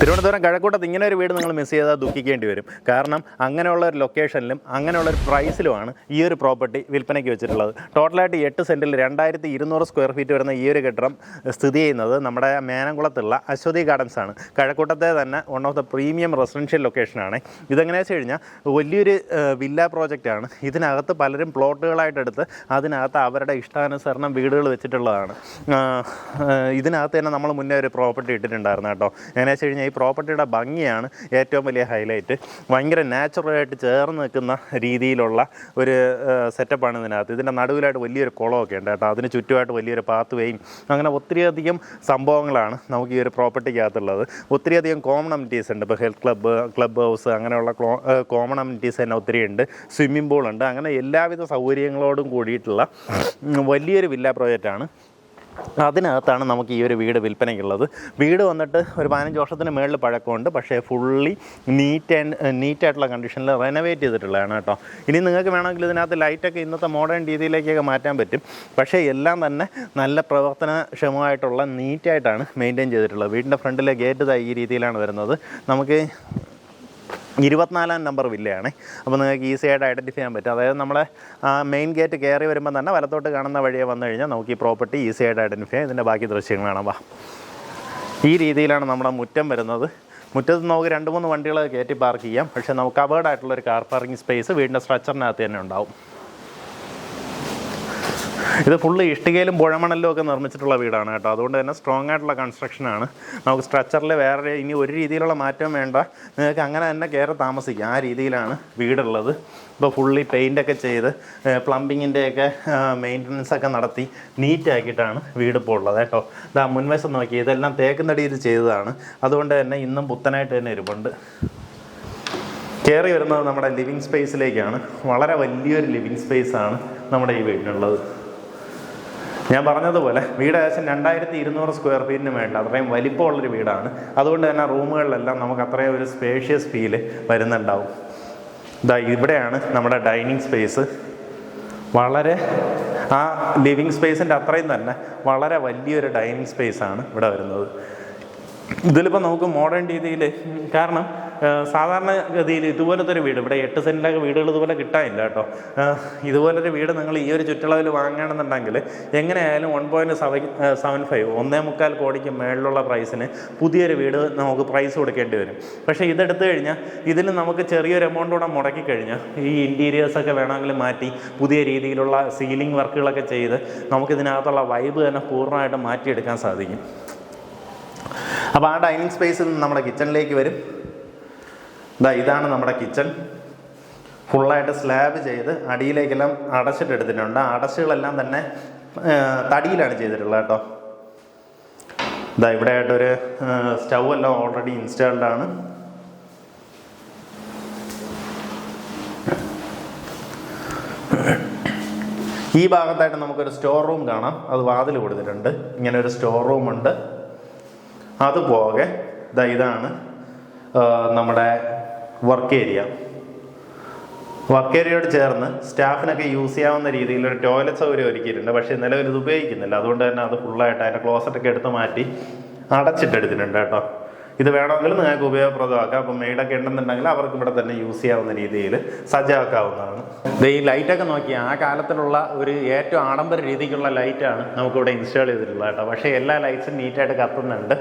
തിരുവനന്തപുരം കഴക്കൂട്ടത്ത് ഇങ്ങനെ ഒരു വീട് നിങ്ങൾ മിസ് ചെയ്താൽ ദുഃഖിക്കേണ്ടി വരും. കാരണം അങ്ങനെയുള്ള ഒരു ലൊക്കേഷനിലും അങ്ങനെയുള്ള ഒരു പ്രൈസിലുമാണ് ഈ ഒരു പ്രോപ്പർട്ടി വിൽപ്പനയ്ക്ക് വെച്ചിട്ടുള്ളത്. ടോട്ടലായിട്ട് എട്ട് സെന്റിൽ രണ്ടായിരത്തി ഇരുന്നൂറ് സ്ക്വയർ ഫീറ്റ് വരുന്ന ഈ ഒരു കെട്ടിടം സ്ഥിതി ചെയ്യുന്നത് നമ്മുടെ മേനംകുളത്തുള്ള അശ്വതി ഗാർഡൻസ് ആണ്. കഴക്കൂട്ടത്തെ തന്നെ one of the premium residential ലൊക്കേഷനാണ് ഇതെങ്ങനെയാ വെച്ച് കഴിഞ്ഞാൽ വലിയൊരു വില്ല പ്രോജക്റ്റാണ് ഇതിനകത്ത് പലരും പ്ലോട്ടുകളായിട്ടെടുത്ത് അതിനകത്ത് അവരുടെ ഇഷ്ടാനുസരണം വീടുകൾ വെച്ചിട്ടുള്ളതാണ്. ഇതിനകത്ത് തന്നെ നമ്മൾ മുന്നേ ഒരു പ്രോപ്പർട്ടി ഇട്ടിട്ടുണ്ടായിരുന്നു കേട്ടോ. എങ്ങനെയാണെന്ന് വെച്ച് കഴിഞ്ഞാൽ ഈ പ്രോപ്പർട്ടിയുടെ ഭംഗിയാണ് ഏറ്റവും വലിയ ഹൈലൈറ്റ് ഭയങ്കര നാച്ചുറലായിട്ട് ചേർന്ന് നിൽക്കുന്ന രീതിയിലുള്ള ഒരു സെറ്റപ്പാണ് ഇതിനകത്ത്. ഇതിന്റെ നടുവിലായിട്ട് വലിയൊരു കുളമൊക്കെ ഉണ്ട് കേട്ടോ. അതിന് ചുറ്റുമായിട്ട് വലിയൊരു പാത്ത് വേയും അങ്ങനെ ഒത്തിരിയധികം സംഭവങ്ങളാണ് നമുക്ക് ഈ ഒരു പ്രോപ്പർട്ടിക്കകത്തുള്ളത് ഒത്തിരിയധികം കോമൺ അമിറ്റീസ് ഉണ്ട്. ഇപ്പോൾ ഹെൽത്ത് ക്ലബ്ബ് ക്ലബ് ഹൗസ് അങ്ങനെയുള്ള കോമൺ അമിറ്റീസ് തന്നെ ഒത്തിരി ഉണ്ട്. സ്വിമ്മിംഗ് പൂൾ ഉണ്ട്. അങ്ങനെ എല്ലാവിധ സൗകര്യങ്ങളോടും കൂടിയിട്ടുള്ള വലിയൊരു വില്ല പ്രോജക്റ്റാണ് അതിനകത്താണ് നമുക്ക് ഈ ഒരു വീട് വിൽപ്പനയ്ക്കുള്ളത്. വീട് വന്നിട്ട് ഒരു പതിനഞ്ച് വർഷത്തിന് മുകളിൽ പഴക്കമുണ്ട്. പക്ഷേ ഫുള്ളി നീറ്റ് ആൻഡ് നീറ്റായിട്ടുള്ള കണ്ടീഷനിൽ റെനോവേറ്റ് ചെയ്തിട്ടുള്ളതാണ് കേട്ടോ. ഇനി നിങ്ങൾക്ക് വേണമെങ്കിൽ ഇതിനകത്ത് ലൈറ്റൊക്കെ ഇന്നത്തെ മോഡേൺ രീതിയിലേക്കൊക്കെ മാറ്റാൻ പറ്റും. പക്ഷേ എല്ലാം തന്നെ നല്ല പ്രവർത്തനക്ഷമമായിട്ടുള്ള നീറ്റായിട്ടാണ് മെയിന്റെയിൻ ചെയ്തിട്ടുള്ളത്. വീടിന്റെ ഫ്രണ്ടിലെ ഗേറ്റ് ഈ രീതിയിലാണ് വരുന്നത്. നമുക്ക് ഇരുപത്തിനാലാം നമ്പർ വില്ലയാണേ. അപ്പോൾ നിങ്ങൾക്ക് ഈസി ആയിട്ട് ഐഡന്റിഫൈ ചെയ്യാൻ പറ്റും. അതായത് നമ്മളെ മെയിൻ ഗേറ്റ് കയറി വരുമ്പോൾ തന്നെ വലത്തോട്ട് കാണുന്ന വഴിയെ വന്നു കഴിഞ്ഞാൽ നമുക്ക് ഈ പ്രോപ്പർട്ടി ഈസി ആയിട്ട് ഐഡന്റിഫൈ ചെയ്യാം. ഇതിന്റെ ബാക്കി ദൃശ്യങ്ങളാണ് വാ. ഈ രീതിയിലാണ് നമ്മുടെ മുറ്റം വരുന്നത്. മുറ്റത്ത് നമുക്ക് രണ്ട് മൂന്ന് വണ്ടികൾ കയറ്റി പാർക്ക് ചെയ്യാം. പക്ഷേ നമുക്ക് ഒരു കാർ പാർക്കിംഗ് സ്പേസ് വീടിന്റെ സ്ട്രക്ചറിനകത്ത് തന്നെ ഉണ്ടാവും. ഇത് ഫുള്ള് ഇഷ്ടികയിലും പുഴമണലിലും ഒക്കെ നിർമ്മിച്ചിട്ടുള്ള വീടാണ് കേട്ടോ. അതുകൊണ്ട് തന്നെ സ്ട്രോങ് ആയിട്ടുള്ള കൺസ്ട്രക്ഷനാണ് നമുക്ക് സ്ട്രക്ചറിൽ വേറെ ഇനി ഒരു രീതിയിലുള്ള മാറ്റം വേണ്ട. നിങ്ങൾക്ക് അങ്ങനെ തന്നെ കയറി താമസിക്കാം. ആ രീതിയിലാണ് വീടുള്ളത്. ഇപ്പോൾ ഫുള്ളി പെയിന്റൊക്കെ ചെയ്ത് പ്ലംബിങ്ങിന്റെയൊക്കെ മെയിന്റനൻസ് ഒക്കെ നടത്തി നീറ്റാക്കിയിട്ടാണ് വീട് ഇപ്പോൾ ഉള്ളത് കേട്ടോ. ഇതാ മുൻവശം നോക്കി. ഇതെല്ലാം തേക്കുന്നടിയിൽ ചെയ്തതാണ്. അതുകൊണ്ട് തന്നെ ഇന്നും പുത്തനായിട്ട് തന്നെ ഇരിപ്പുണ്ട്. കയറി വരുന്നത് നമ്മുടെ ലിവിങ് സ്പേസിലേക്കാണ് വളരെ വലിയൊരു ലിവിങ് സ്പേസ് ആണ് നമ്മുടെ ഈ വീടിനുള്ളത്. ഞാൻ പറഞ്ഞതുപോലെ വീട് ഏകദേശം രണ്ടായിരത്തി ഇരുന്നൂറ് സ്ക്വയർ ഫീറ്റിന് വേണ്ട അത്രയും വലിപ്പമുള്ളൊരു വീടാണ്. അതുകൊണ്ട് തന്നെ റൂമുകളിലെല്ലാം നമുക്ക് അത്രയും ഒരു സ്പേഷ്യസ് ഫീൽ വരുന്നുണ്ടാവും. ഇതാ ഇവിടെയാണ് നമ്മുടെ ഡൈനിങ് സ്പേസ് വളരെ ആ ലിവിങ് സ്പേസിന്റെ അത്രയും തന്നെ വളരെ വലിയൊരു ഡൈനിങ് സ്പേസ് ആണ് ഇവിടെ വരുന്നത്. ഇതിലിപ്പോൾ നമുക്ക് മോഡേൺ രീതിയിൽ കാരണം സാധാരണ ഗതിയിൽ ഇതുപോലത്തെ ഒരു വീട് ഇവിടെ എട്ട് സെന്റിലൊക്കെ വീടുകൾ ഇതുപോലെ കിട്ടാനില്ല കേട്ടോ. ഇതുപോലൊരു വീട് നിങ്ങൾ ഈ ഒരു ചുറ്റളവിൽ വാങ്ങുകയാണെന്നുണ്ടെങ്കിൽ എങ്ങനെയായാലും one point seven seven five ഒന്നേ മുക്കാൽ കോടിക്ക് മേളിലുള്ള പ്രൈസിന് പുതിയൊരു വീട് നമുക്ക് പ്രൈസ് കൊടുക്കേണ്ടി വരും. പക്ഷേ ഇതെടുത്തു കഴിഞ്ഞാൽ ഇതിൽ നമുക്ക് ചെറിയൊരു എമൗണ്ട് കൂടെ മുടക്കി കഴിഞ്ഞാൽ ഈ ഇന്റീരിയേഴ്സൊക്കെ വേണമെങ്കിൽ മാറ്റി പുതിയ രീതിയിലുള്ള സീലിംഗ് വർക്കുകളൊക്കെ ചെയ്ത് നമുക്കിതിനകത്തുള്ള വൈബ് തന്നെ പൂർണമായിട്ട് മാറ്റിയെടുക്കാൻ സാധിക്കും. അപ്പോൾ ആ ഡൈനിങ് സ്പേസിൽ നിന്ന് നമ്മുടെ കിച്ചണിലേക്ക് വരും. ഇതാ ഇതാണ് നമ്മുടെ കിച്ചൺ. ഫുള്ളായിട്ട് സ്ലാബ് ചെയ്ത് അടിയിലേക്കെല്ലാം അടച്ചിട്ടെടുത്തിട്ടുണ്ട് അടച്ചുകളെല്ലാം തന്നെ തടിയിലാണ് ചെയ്തിട്ടുള്ളത് കേട്ടോ. ഇതാ ഇവിടെ ആയിട്ടൊരു സ്റ്റൗ എല്ലാം ഓൾറെഡി ഇൻസ്റ്റാൾഡ് ആണ്. ഈ ഭാഗത്തായിട്ട് നമുക്കൊരു സ്റ്റോർ റൂം കാണാം. അത് വാതിൽ കൊടുത്തിട്ടുണ്ട്. ഇങ്ങനെ ഒരു സ്റ്റോർ റൂം ഉണ്ട് അതുപോകെ ദാ ഇതാണ് നമ്മുടെ വർക്ക് ഏരിയ വർക്ക് ഏരിയയോട് ചേർന്ന് സ്റ്റാഫിനൊക്കെ യൂസ് ചെയ്യാവുന്ന രീതിയിൽ ഒരു ടോയ്ലറ്റ് സൗകര്യം ഒരുക്കിയിട്ടുണ്ട്. പക്ഷേ നിലവിൽ ഇത് ഉപയോഗിക്കുന്നില്ല. അതുകൊണ്ട് തന്നെ അത് ഫുള്ളായിട്ട് അതിന്റെ ക്ലോസറ്റൊക്കെ എടുത്ത് മാറ്റി അടച്ചിട്ടെടുത്തിട്ടുണ്ട് കേട്ടോ. ഇത് വേണമെങ്കിൽ നിങ്ങൾക്ക് ഉപയോഗപ്രദമാക്കാം. അപ്പം മെയ്ഡൊക്കെ ഉണ്ടെന്നുണ്ടെങ്കിൽ അവർക്ക് ഇവിടെ തന്നെ യൂസ് ചെയ്യാവുന്ന രീതിയിൽ സജ്ജമാക്കാവുന്നതാണ്. ഈ ലൈറ്റൊക്കെ നോക്കി ആ കാലത്തിലുള്ള ഒരു ഏറ്റവും ആഡംബര രീതിക്കുള്ള ലൈറ്റാണ് നമുക്കിവിടെ ഇൻസ്റ്റാൾ ചെയ്തിട്ടുള്ളത് കേട്ടോ. പക്ഷേ എല്ലാ ലൈറ്റ്സും നീറ്റായിട്ട് കത്തുന്നുണ്ട്.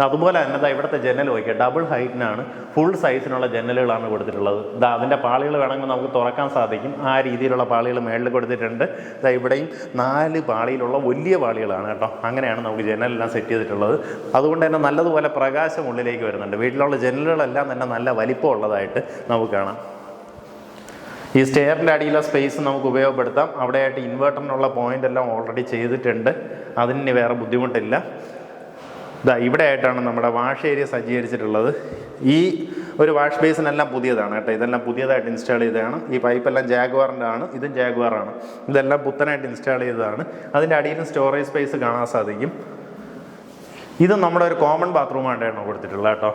അതുപോലെ തന്നെ ഇവിടുത്തെ ജനൽ നോക്കിയാൽ ഡബിൾ ഹൈറ്റിനാണ് ഫുൾ സൈസിനുള്ള ജനലുകളാണ് കൊടുത്തിട്ടുള്ളത്. ഇതാ അതിന്റെ പാളികൾ വേണമെങ്കിൽ നമുക്ക് തുറക്കാൻ സാധിക്കും. ആ രീതിയിലുള്ള പാളികൾ മേളിൽ കൊടുത്തിട്ടുണ്ട്. ദാ ഇവിടെയും നാല് പാളിയിലുള്ള വലിയ പാളികളാണ് കേട്ടോ. അങ്ങനെയാണ് നമുക്ക് ജനലെല്ലാം സെറ്റ് ചെയ്തിട്ടുള്ളത്. അതുകൊണ്ട് തന്നെ നല്ലതുപോലെ പ്രകാശം ഉള്ളിലേക്ക് വരുന്നുണ്ട്. വീട്ടിലുള്ള ജനലുകളെല്ലാം തന്നെ നല്ല വലിപ്പമുള്ളതായിട്ട് നമുക്ക് കാണാം. ഈ സ്റ്റെയറിന്റെ അടിയിലെ സ്പേസ് നമുക്ക് ഉപയോഗപ്പെടുത്താം. അവിടെയായിട്ട് ഇൻവേർട്ടറിനുള്ള പോയിന്റ് എല്ലാം ഓൾറെഡി ചെയ്തിട്ടുണ്ട്. അതിന് വേറെ ബുദ്ധിമുട്ടില്ല. ഇതാ ഇവിടെ ആയിട്ടാണ് നമ്മുടെ വാഷ് ഏരിയ സജ്ജീകരിച്ചിട്ടുള്ളത്. ഈ ഒരു വാഷ് ബേസിനെല്ലാം പുതിയതാണ് കേട്ടോ. ഇതെല്ലാം പുതിയതായിട്ട് ഇൻസ്റ്റാൾ ചെയ്തതാണ്. ഈ പൈപ്പെല്ലാം ജാഗ്വാറിന്റെ ആണ് ഇതും ജാഗ്വാറാണ്. ഇതെല്ലാം പുത്തനായിട്ട് ഇൻസ്റ്റാൾ ചെയ്തതാണ്. അതിന്റെ അടിയിലും സ്റ്റോറേജ് സ്പേസ് കാണാൻ സാധിക്കും. ഇത് നമ്മുടെ ഒരു കോമൺ ബാത്റൂമായിട്ടാണ് കൊടുത്തിട്ടുള്ളത് കേട്ടോ?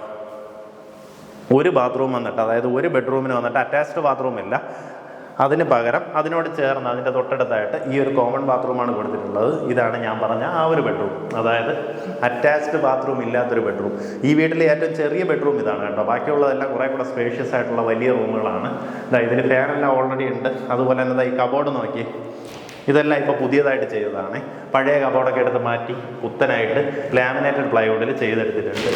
ഒരു ബാത്റൂം വന്നിട്ട് അതായത് ഒരു ബെഡ്റൂമിന് വന്നിട്ട് അറ്റാച്ച്ഡ് ബാത്റൂം ഇല്ല. അതിന് പകരം അതിനോട് ചേർന്ന് അതിന്റെ തൊട്ടടുത്തായിട്ട് ഈ ഒരു കോമൺ ബാത്റൂമാണ് കൊടുത്തിട്ടുള്ളത്. ഇതാണ് ഞാൻ പറഞ്ഞ ആ ഒരു ബെഡ്റൂം അതായത് അറ്റാച്ച്ഡ് ബാത്റൂം ഇല്ലാത്തൊരു ബെഡ്റൂം ഈ വീട്ടിലെ ഏറ്റവും ചെറിയ ബെഡ്റൂം ഇതാണ് കേട്ടോ. ബാക്കിയുള്ളതെല്ലാം കുറേ കൂടെ സ്പേഷ്യസ് ആയിട്ടുള്ള വലിയ റൂമുകളാണ് ഇതാ ഇതിന് ഫാനെല്ലാം ഓൾറെഡി ഉണ്ട്. അതുപോലെ തന്നെ ഈ കബോർഡ് നോക്കി. ഇതെല്ലാം ഇപ്പോൾ പുതിയതായിട്ട് ചെയ്തതാണ്. പഴയ കബോർഡൊക്കെ എടുത്ത് മാറ്റി കുത്തനായിട്ട് ലാമിനേറ്റഡ് പ്ലൈവുഡിൽ ചെയ്തെടുത്തിട്ടുണ്ട്.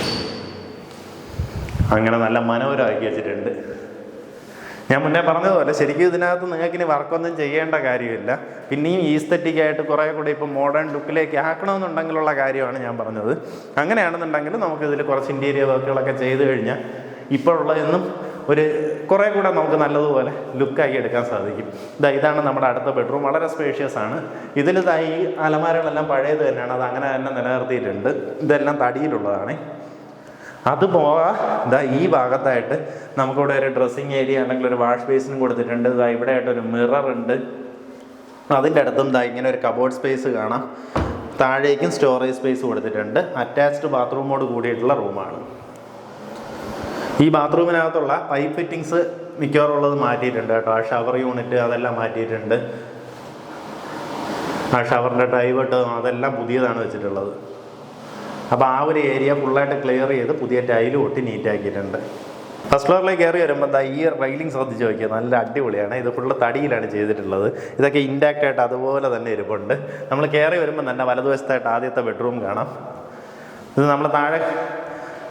അങ്ങനെ നല്ല മനോഹരമാക്കി വെച്ചിട്ടുണ്ട്. ഞാൻ മുന്നേ പറഞ്ഞതുപോലെ ശരിക്കും ഇതിനകത്ത് നിങ്ങൾക്ക് ഇനി വർക്കൊന്നും ചെയ്യേണ്ട കാര്യമില്ല. പിന്നെയും ഈസ്തറ്റിക് ആയിട്ട് കുറേ കൂടി ഇപ്പോൾ മോഡേൺ ലുക്കിലേക്ക് ആക്കണമെന്നുണ്ടെങ്കിലുള്ള കാര്യമാണ് ഞാൻ പറഞ്ഞത്. അങ്ങനെയാണെന്നുണ്ടെങ്കിൽ നമുക്കിതിൽ കുറച്ച് ഇന്റീരിയർ വർക്കുകളൊക്കെ ചെയ്ത് കഴിഞ്ഞാൽ ഇപ്പോഴുള്ളതെന്നും ഒരു കുറേ കൂടെ നമുക്ക് നല്ലതുപോലെ ലുക്കാക്കി എടുക്കാൻ സാധിക്കും. ഇതാ ഇതാണ് നമ്മുടെ അടുത്ത ബെഡ്റൂം വളരെ സ്പേഷ്യസ് ആണ്. ഇതിൽ ഇതാ ഈ അലമാരകളെല്ലാം പഴയത് തന്നെയാണ്. അത് അങ്ങനെ തന്നെ നിലനിർത്തിയിട്ടുണ്ട്. ഇതെല്ലാം തടിയിലുള്ളതാണ്. അത് പോവാ. ഇതാ ഈ ഭാഗത്തായിട്ട് നമുക്കിവിടെ ഒരു ഡ്രസ്സിങ് ഏരിയ അല്ലെങ്കിൽ ഒരു വാഷ് ബേസിനും കൊടുത്തിട്ടുണ്ട്. ഇതാ ഇവിടെ ആയിട്ട് ഒരു മിറർ ഉണ്ട്. അതിന്റെ അടുത്തും ഇതാ ഇങ്ങനെ ഒരു കബോർഡ് സ്പേസ് കാണാം. താഴേക്കും സ്റ്റോറേജ് സ്പേസ് കൊടുത്തിട്ടുണ്ട്. അറ്റാച്ച്ഡ് ബാത്റൂമോട് കൂടിയിട്ടുള്ള റൂമാണ് ഈ ബാത്റൂമിനകത്തുള്ള പൈപ്പ് ഫിറ്റിങ്സ് മിക്കവാറും ഉള്ളത് മാറ്റിയിട്ടുണ്ട് കേട്ടോ. ആ ഷവർ യൂണിറ്റ് അതെല്ലാം മാറ്റിയിട്ടുണ്ട്. ആ ഷവറിന്റെ ടൈവട്ട് അതെല്ലാം പുതിയതാണ് വെച്ചിട്ടുള്ളത്. അപ്പോൾ ആ ഒരു ഏരിയ ഫുള്ളായിട്ട് ക്ലിയർ ചെയ്ത് പുതിയ ടൈലും ഒട്ടി നീറ്റാക്കിയിട്ടുണ്ട് ഫസ്റ്റ് ഫ്ലോറിലേക്ക് കയറി വരുമ്പോൾ എന്താ ഈ റൈലിംഗ് ശ്രദ്ധിച്ച് നോക്കിയാൽ നല്ല അടിപൊളിയാണ്. ഇത് ഫുള്ള് തടിയിലാണ് ചെയ്തിട്ടുള്ളത്. ഇതൊക്കെ ഇൻടാക്റ്റ് ആയിട്ട് അതുപോലെ തന്നെ ഇരിപ്പുണ്ട്. നമ്മൾ കയറി വരുമ്പോൾ തന്നെ വലതുവശത്തായിട്ട് ആദ്യത്തെ ബെഡ്റൂം കാണാം. ഇത് നമ്മൾ താഴെ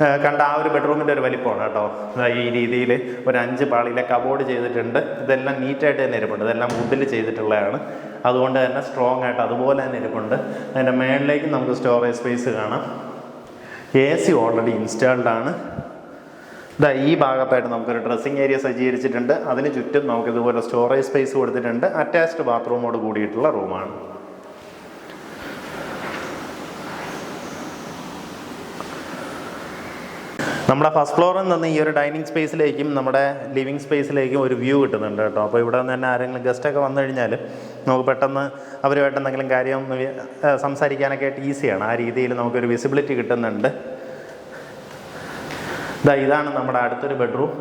കണ്ട ആ ഒരു ബെഡ്റൂമിന്റെ ഒരു വലിപ്പമാണ് കേട്ടോ. ഈ രീതിയിൽ ഒരു അഞ്ച് പാളിയിലെ കബോർഡ് ചെയ്തിട്ടുണ്ട്. ഇതെല്ലാം നീറ്റായിട്ട് തന്നെ ഇരിപ്പുണ്ട്. ഇതെല്ലാം വുഡിൽ ചെയ്തിട്ടുള്ളതാണ്. അതുകൊണ്ട് തന്നെ സ്ട്രോങ് ആയിട്ട് അതുപോലെ തന്നെ ഇരിപ്പുണ്ട്. അതിന്റെ മേളിലേക്ക് നമുക്ക് സ്റ്റോറേജ് സ്പേസ് കാണാം. എ സി ഓൾറെഡി ഇൻസ്റ്റാൾഡ് ആണ്. ഇതാ ഈ ഭാഗത്തായിട്ട് നമുക്കൊരു ഡ്രസ്സിങ് ഏരിയ സജ്ജീകരിച്ചിട്ടുണ്ട്. അതിന് ചുറ്റും നമുക്ക് ഇതുപോലെ സ്റ്റോറേജ് സ്പേസ് കൊടുത്തിട്ടുണ്ട്. അറ്റാച്ച്ഡ് ബാത്റൂമോട് കൂടിയിട്ടുള്ള റൂമാണ് നമ്മുടെ ഫസ്റ്റ് ഫ്ലോറിൽ നിന്ന് ഈ ഒരു ഡൈനിങ് സ്പേസിലേക്കും നമ്മുടെ ലിവിങ് സ്പേസിലേക്കും ഒരു വ്യൂ കിട്ടുന്നുണ്ട് കേട്ടോ. അപ്പോൾ ഇവിടെ നിന്ന് തന്നെ ആരെങ്കിലും ഗസ്റ്റൊക്കെ വന്നു കഴിഞ്ഞാൽ നമുക്ക് പെട്ടെന്ന് അവരുമായിട്ട് എന്തെങ്കിലും കാര്യം സംസാരിക്കാനൊക്കെ ആയിട്ട് ഈസിയാണ് ആ രീതിയിൽ നമുക്കൊരു വിസിബിലിറ്റി കിട്ടുന്നുണ്ട്. ഇതാ ഇതാണ് നമ്മുടെ അടുത്തൊരു ബെഡ്റൂം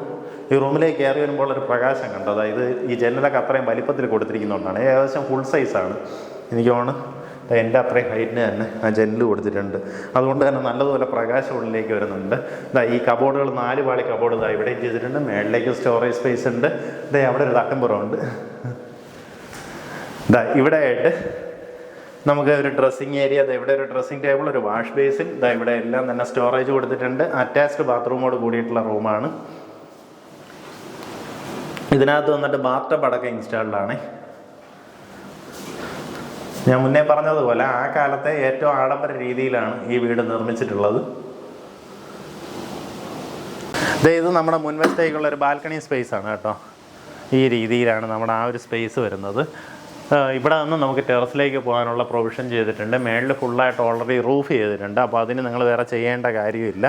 ഈ റൂമിലേക്ക് കയറി വരുമ്പോൾ ഒരു പ്രകാശം കണ്ടോ. അതായത് ഈ ജനലൊക്കെ അത്രയും വലിപ്പത്തിൽ കൊടുത്തിരിക്കുന്നതുകൊണ്ടാണ്. ഏകദേശം ഫുൾ സൈസാണ് എനിക്ക് തോന്നുന്നു എന്റെ അത്രയും ഹൈറ്റിന് തന്നെ ആ ജനൽ കൊടുത്തിട്ടുണ്ട്. അതുകൊണ്ട് തന്നെ നല്ലതുപോലെ പ്രകാശം ഉള്ളിലേക്ക് വരുന്നുണ്ട്. ഇതാ ഈ കബോർഡുകൾ നാല് പാളി കബോർഡ് ഇതാ ഇവിടെയും ചെയ്തിട്ടുണ്ട്. മേളിലേക്ക് സ്റ്റോറേജ് സ്പേസ് ഉണ്ട്. ഇതേ അവിടെ ഒരു തക്കമ്പുറമുണ്ട് ഇതാ ഇവിടെ ആയിട്ട് നമുക്ക് ഒരു ഡ്രസ്സിങ് ഏരിയ ഇവിടെ ഒരു ഡ്രസ്സിങ് ടേബിൾ ഒരു വാഷ് ബേസിൻ ഇതാ ഇവിടെ എല്ലാം തന്നെ സ്റ്റോറേജ് കൊടുത്തിട്ടുണ്ട്. അറ്റാച്ച്ഡ് ബാത്റൂമോട് കൂടിയിട്ടുള്ള റൂമാണ് ഇതിനകത്ത് വന്നിട്ട് ബാത്ത് അടക്കം ഇൻസ്റ്റാൾഡ് ആണ്. ഞാൻ മുന്നേ പറഞ്ഞതുപോലെ ആ കാലത്തെ ഏറ്റവും ആഡംബര രീതിയിലാണ് ഈ വീട് നിർമ്മിച്ചിട്ടുള്ളത്. ഇത് നമ്മുടെ മുൻവശത്തേക്കുള്ള ഒരു ബാൽക്കണി സ്പേസ് ആണ് കേട്ടോ. ഈ രീതിയിലാണ് നമ്മുടെ ആ ഒരു സ്പേസ് വരുന്നത്. ഇവിടെ നിന്ന് നമുക്ക് ടെറസിലേക്ക് പോകാനുള്ള പ്രൊവിഷൻ ചെയ്തിട്ടുണ്ട്. മേളിൽ ഫുള്ളായിട്ട് ഓൾറെഡി റൂഫ് ചെയ്തിട്ടുണ്ട്. അപ്പോൾ അതിന് നിങ്ങൾ വേറെ ചെയ്യേണ്ട കാര്യമില്ല.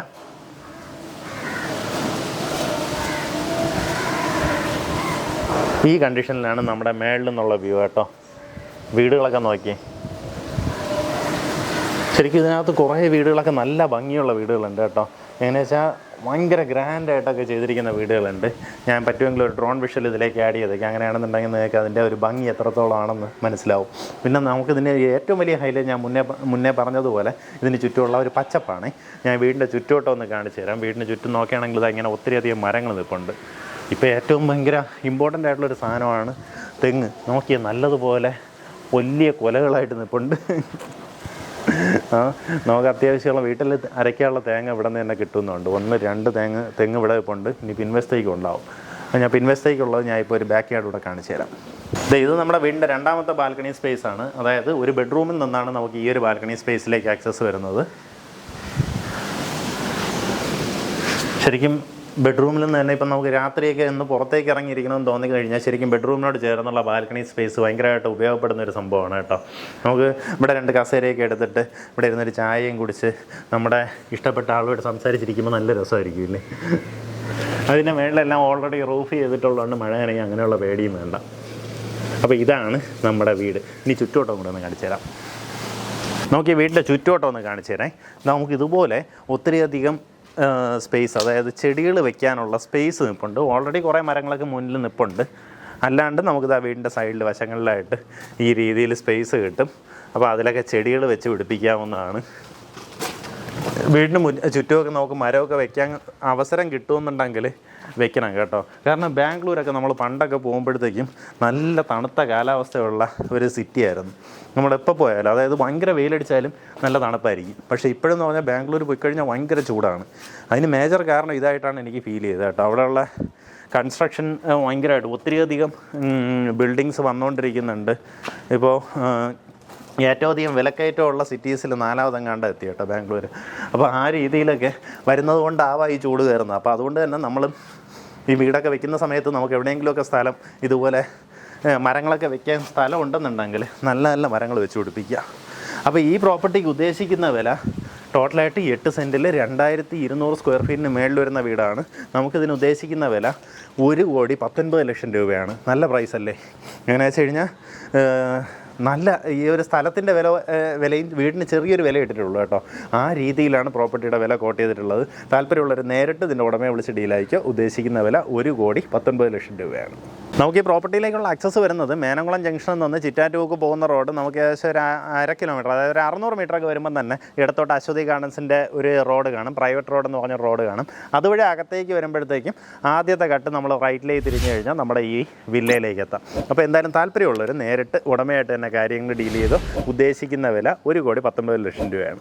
ഈ കണ്ടീഷനിലാണ് നമ്മുടെ മേളിൽ നിന്നുള്ള വ്യൂ കേട്ടോ. വീടുകളൊക്കെ നോക്കി. ശരിക്കും ഇതിനകത്ത് കുറേ വീടുകളൊക്കെ നല്ല ഭംഗിയുള്ള വീടുകളുണ്ട് കേട്ടോ. എങ്ങനെ വെച്ചാൽ ഭയങ്കര ഗ്രാൻഡായിട്ടൊക്കെ ചെയ്തിരിക്കുന്ന വീടുകളുണ്ട്. ഞാൻ പറ്റുമെങ്കിൽ ഒരു ഡ്രോൺ വിഷൽ ഇതിലേക്ക് ആഡ് ചെയ്തേക്കാം. അങ്ങനെയാണെന്നുണ്ടെങ്കിൽ നിങ്ങൾക്ക് അതിന്റെ ഒരു ഭംഗി എത്രത്തോളം ആണെന്ന് മനസ്സിലാവും. പിന്നെ നമുക്കിതിന്റെ ഏറ്റവും വലിയ ഹൈലൈറ്റ് ഞാൻ മുന്നേ മുന്നേ പറഞ്ഞതുപോലെ ഇതിന് ചുറ്റുമുള്ള ഒരു പച്ചപ്പാണ്. ഞാൻ വീടിന്റെ ചുറ്റോട്ടം ഒന്ന് കാണിച്ചു തരാം. വീടിന് ചുറ്റും നോക്കുകയാണെങ്കിൽ ഇത് ഇങ്ങനെ ഒത്തിരിയധികം മരങ്ങൾ നിൽപ്പുണ്ട്. ഇപ്പോൾ ഏറ്റവും ഭയങ്കര ഇമ്പോർട്ടന്റ് ആയിട്ടുള്ളൊരു സാധനമാണ് തെങ്ങ്. നോക്കിയ നല്ലതുപോലെ വലിയ കൊലകളായിട്ട് നിൽപ്പുണ്ട് ആ നമുക്ക് അത്യാവശ്യമുള്ള വീട്ടിൽ അരയ്ക്കാനുള്ള തേങ്ങ ഇവിടെ നിന്ന് തന്നെ കിട്ടുന്നുണ്ട്. ഒന്ന് രണ്ട് തേങ്ങ തെങ്ങ് ഇവിടെ ഇപ്പോൾ ഉണ്ട് ഇനി പിൻവശത്തേക്കും ഉണ്ടാവും. ഞാൻ പിൻവശത്തേക്കുള്ളത് ഞാൻ ഇപ്പോൾ ഒരു ബാക്ക് യാർഡ് കൂടെ കാണിച്ചു തരാം. ഇത് നമ്മുടെ വീടിന്റെ രണ്ടാമത്തെ ബാൽക്കണി സ്പേസ് ആണ്. അതായത് ഒരു ബെഡ്റൂമിൽ നിന്നാണ് നമുക്ക് ഈ ഒരു ബാൽക്കണി സ്പേസിലേക്ക് ആക്സസ് വരുന്നത്. ശരിക്കും ബെഡ്റൂമിൽ നിന്ന് തന്നെ ഇപ്പം നമുക്ക് രാത്രിയൊക്കെ ഒന്ന് പുറത്തേക്ക് ഇറങ്ങിയിരിക്കണമെന്ന് തോന്നി കഴിഞ്ഞാൽ ശരിക്കും ബെഡ്റൂമിനോട് ചേർന്നുള്ള ബാൽക്കണി സ്പേസ് ഭയങ്കരമായിട്ട് ഉപയോഗപ്പെടുന്ന ഒരു സംഭവമാണ് കേട്ടോ. നമുക്ക് ഇവിടെ രണ്ട് കസേരയൊക്കെ എടുത്തിട്ട് ഇവിടെ ഇരുന്നൊരു ചായയും കുടിച്ച് നമ്മുടെ ഇഷ്ടപ്പെട്ട ആളോട് സംസാരിച്ചിരിക്കുമ്പോൾ നല്ല രസമായിരിക്കും ഇല്ലേ? അതിന്റെ മേളിലെല്ലാം ഓൾറെഡി റൂഫ് ചെയ്തിട്ടുള്ളതുകൊണ്ട് മഴ നനയും അങ്ങനെയുള്ള പേടിയും വേണ്ട. അപ്പോൾ ഇതാണ് നമ്മുടെ വീട്. ഇനി ചുറ്റോട്ടം കൂടെ ഒന്ന് കാണിച്ചു തരാം. നമുക്ക് ഈ വീട്ടിന്റെ ചുറ്റോട്ടം ഒന്ന് കാണിച്ചു തരാം. നമുക്കിതുപോലെ ഒത്തിരിയധികം സ്പേസ് അതായത് ചെടികൾ വെക്കാനുള്ള സ്പേസ് നിൽപ്പുണ്ട് ഓൾറെഡി കുറേ മരങ്ങളൊക്കെ മുന്നിൽ നിൽപ്പുണ്ട് അല്ലാണ്ട് നമുക്കിത് ആ വീടിന്റെ സൈഡിൽ വശങ്ങളിലായിട്ട് ഈ രീതിയിൽ സ്പേസ് കിട്ടും. അപ്പോൾ അതിലൊക്കെ ചെടികൾ വെച്ച് പിടിപ്പിക്കാവുന്നതാണ്. വീടിന് മുന്നിൽ ചുറ്റുമൊക്കെ നമുക്ക് മരമൊക്കെ വെക്കാൻ അവസരം കിട്ടുമെന്നുണ്ടെങ്കിൽ വെക്കണം കേട്ടോ. കാരണം ബാംഗ്ലൂരൊക്കെ നമ്മൾ പണ്ടൊക്കെ പോകുമ്പോഴത്തേക്കും നല്ല തണുത്ത കാലാവസ്ഥയുള്ള ഒരു സിറ്റി ആയിരുന്നു. നമ്മളെപ്പോൾ പോയാലും അതായത് ഭയങ്കര വെയിലടിച്ചാലും നല്ല തണുപ്പായിരിക്കും. പക്ഷേ ഇപ്പോഴെന്ന് പറഞ്ഞാൽ ബാംഗ്ലൂർ പോയി കഴിഞ്ഞാൽ ഭയങ്കര ചൂടാണ്. അതിന് മേജർ കാരണം ഇതായിട്ടാണ് എനിക്ക് ഫീൽ ചെയ്തത് കേട്ടോ. അവിടെയുള്ള കൺസ്ട്രക്ഷൻ ഭയങ്കരമായിട്ട് ഒത്തിരിയധികം ബിൽഡിങ്സ് വന്നുകൊണ്ടിരിക്കുന്നുണ്ട്. ഇപ്പോൾ ഏറ്റവും അധികം വിലക്കയറ്റമുള്ള സിറ്റീസിൽ നാലാമതെങ്ങാണ്ട് എത്തി കേട്ടോ ബാംഗ്ലൂർ അപ്പോൾ ആ രീതിയിലൊക്കെ വരുന്നത് കൊണ്ടാവാം ഈ ചൂട് കയറുന്നത്. അപ്പോൾ അതുകൊണ്ട് തന്നെ നമ്മൾ ഈ വീടൊക്കെ വെക്കുന്ന സമയത്ത് നമുക്ക് എവിടെയെങ്കിലുമൊക്കെ സ്ഥലം ഇതുപോലെ മരങ്ങളൊക്കെ വെക്കാൻ സ്ഥലം ഉണ്ടെന്നുണ്ടെങ്കിൽ നല്ല നല്ല മരങ്ങൾ വെച്ച് പിടിപ്പിക്കുക. അപ്പോൾ ഈ പ്രോപ്പർട്ടിക്ക് ഉദ്ദേശിക്കുന്ന വില ടോട്ടലായിട്ട് എട്ട് സെന്റിൽ രണ്ടായിരത്തി ഇരുന്നൂറ് സ്ക്വയർ ഫീറ്റിന് മേളിൽ വരുന്ന വീടാണ്. നമുക്കിതിന് ഉദ്ദേശിക്കുന്ന വില ഒരു കോടി പത്തൊൻപത് ലക്ഷം രൂപയാണ്. നല്ല പ്രൈസ് അല്ലേ? എങ്ങനെയാണെന്ന് വെച്ച് കഴിഞ്ഞാൽ നല്ല ഈ ഒരു സ്ഥലത്തിന്റെ വില വിലയും വീടിന് ചെറിയൊരു വില ഇട്ടിട്ടുള്ളൂ കേട്ടോ. ആ രീതിയിലാണ് പ്രോപ്പർട്ടിയുടെ വില കോട്ട് ചെയ്തിട്ടുള്ളത്. താല്പര്യമുള്ളവർ നേരിട്ട് ഇതിന്റെ ഉടമയെ വിളിച്ച് ഡീലായിക്കോ ഉദ്ദേശിക്കുന്ന വില ഒരു കോടി പത്തൊൻപത് ലക്ഷം രൂപയാണ്. നമുക്ക് ഈ പ്രോപ്പർട്ടിയിലേക്കുള്ള ആക്സസ് വരുന്നത് മേനംകുളം ജംഗ്ഷനിൽ നിന്ന് ചിറ്റാറ്റുപോക്ക് പോകുന്ന റോഡ് നമുക്ക് ഏകദേശം ഒരു അര കിലോമീറ്റർ അതായത് ഒരു അറുന്നൂറ് മീറ്റർ ഒക്കെ വരുമ്പോൾ തന്നെ ഇടത്തോട്ട് അശ്വതി ഗാർഡൻസിന്റെ ഒരു റോഡ് കാണും. പ്രൈവറ്റ് റോഡ് എന്ന് പറഞ്ഞ റോഡ് കാണും. അതുവഴി അകത്തേക്ക് വരുമ്പോഴത്തേക്കും ആദ്യത്തെ കട്ട് നമ്മൾ റൈറ്റിലേക്ക് തിരിഞ്ഞു കഴിഞ്ഞാൽ നമ്മുടെ ഈ വില്ലയിലേക്ക് എത്താം. അപ്പോൾ എന്തായാലും താല്പര്യമുള്ളവർ നേരിട്ട് ഉടമയായിട്ട് തന്നെ കാര്യങ്ങൾ ഡീൽ ചെയ്ത് ഉദ്ദേശിക്കുന്ന വില ഒരു കോടി പത്തൊമ്പത് ലക്ഷം രൂപയാണ്.